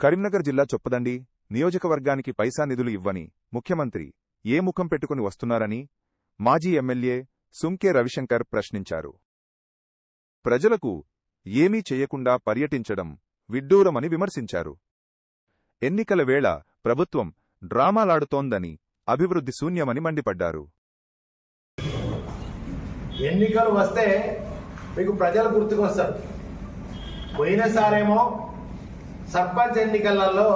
కరీంనగర్ జిల్లా చొప్పదండి. నియోజకవర్గానికి పైసా నిధులు ఇవ్వని ముఖ్యమంత్రి ఏ ముఖం పెట్టుకుని వస్తున్నారని మాజీ ఎమ్మెల్యే సుంకే రవిశంకర్ ప్రశ్నించారు. ప్రజలకు ఏమీ చేయకుండా పర్యటించడం విడ్డూరమని విమర్శించారు. ఎన్నికల వేళ ప్రభుత్వం డ్రామాలాడుతోందని అభివృద్ధి శూన్యమని మండిపడ్డారు. ఎన్నికలు వస్తే మీకు ప్రజలు గుర్తుకొస్తారు. పోయినసారేమో సర్పంచ్ ఎన్నికలలో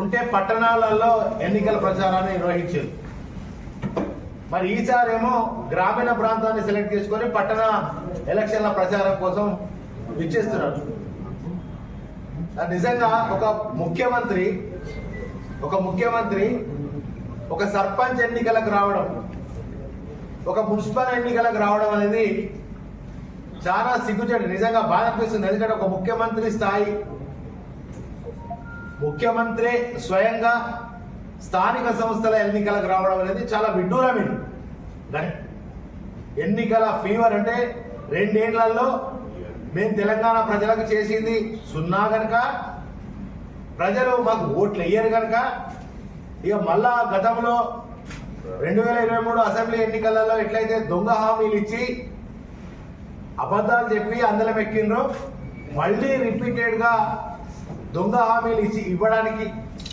ఉంటే పట్టణాలలో ఎన్నికల ప్రచారాన్ని నిర్వహించారు. మరి ఈసారేమో గ్రామీణ ప్రాంతాన్ని సెలెక్ట్ చేసుకొని పట్టణ ఎలక్షన్ల ప్రచారం కోసం ఇచ్చేస్తున్నారు అది నిజంగా ఒక ముఖ్యమంత్రి ఒక ముఖ్యమంత్రి ఒక సర్పంచ్ ఎన్నికలకు రావడం ఒక మున్సిపల్ ఎన్నికలకు రావడం అనేది చాలా సిగ్గుచేటు. నిజంగా బాధ అనిపిస్తుంది. ఎందుకంటే ఒక ముఖ్యమంత్రి స్థాయి ముఖ్యమంత్రి స్వయంగా స్థానిక సంస్థల ఎన్నికలకు రావడం అనేది చాలా విడ్డూరం ఇది ఎన్నికల ఫీవర్ అంటే రెండేళ్ళలో మేము తెలంగాణ ప్రజలకు చేసింది సున్నా గనక. ప్రజలు మాకు ఓట్లు వేయరు కనుక ఇక మళ్ళా గతంలో రెండు వేల ఇరవై మూడు అసెంబ్లీ ఎన్నికలలో ఎట్లయితే దొంగ హామీలు ఇచ్చి అబద్ధాలు చెప్పి అందలం ఎక్కిండ్రు. మళ్ళీ రిపీటెడ్గా దొంగ హామీలు ఇచ్చి ఇవ్వడానికి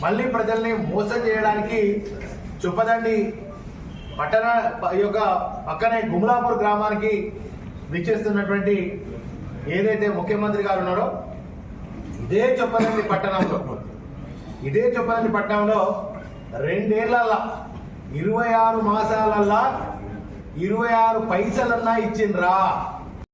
మళ్ళీ ప్రజల్ని మోసం చేయడానికి చుప్పదండి పట్టణ యొక్క పక్కనే గుమ్లాపూర్ గ్రామానికి విచ్చేస్తున్నటువంటి ఏదైతే ముఖ్యమంత్రి గారు ఉన్నారో ఇదే చొప్పదండి పట్టణంలో. ఇదే చొప్పదండి పట్టణంలో రెండేళ్ళ ఇరవై ఆరు మాసాలల్లా ఇరవై ఆరు పైసలన్నా ఇచ్చిండ్రా.